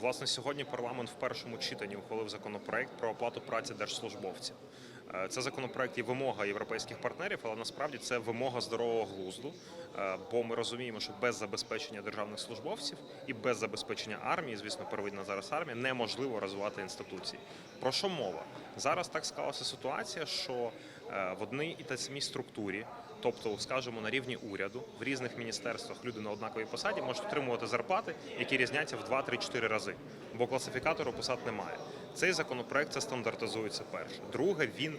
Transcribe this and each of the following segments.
Власне, сьогодні парламент в першому читанні ухвалив законопроект про оплату праці держслужбовців. Е, Це законопроект є вимога європейських партнерів, але насправді це вимога здорового глузду. Е, Бо ми розуміємо, що без забезпечення державних службовців і без забезпечення армії, звісно, первинна зараз армія, неможливо розвивати інституції. Про що мова? Зараз так склалася ситуація, що е, в одній і та самій структурі, тобто, скажімо, на рівні уряду, в різних міністерствах люди на однаковій посаді можуть отримувати зарплати, які різняться в 2-3-4 рази, бо класифікатору посад немає. Цей законопроект це стандартизується перше. Друге, він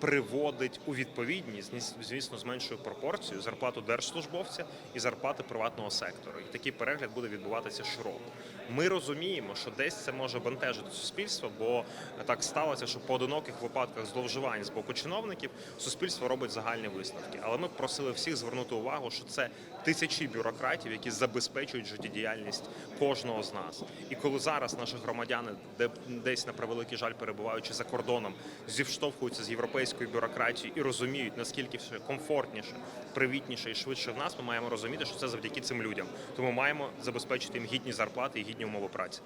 приводить у відповідність, звісно, з меншою пропорцією зарплату держслужбовця і зарплати приватного сектору. І такий перегляд буде відбуватися щороку. Ми розуміємо, що десь це може бентежити суспільство, бо так сталося, що по одиноких випадках зловживань з боку чиновників суспільство робить загальні висновки. Але ми просили всіх звернути увагу, що це тисячі бюрократів, які забезпечують життєдіяльність кожного з нас. І коли зараз наші громадяни, де десь на превеликий жаль перебуваючи за кордоном, зіштовхуються з європейською бюрократії і розуміють, наскільки все комфортніше, привітніше і швидше в нас, ми маємо розуміти, що це завдяки цим людям. Тому маємо забезпечити їм гідні зарплати і гідні умови праці.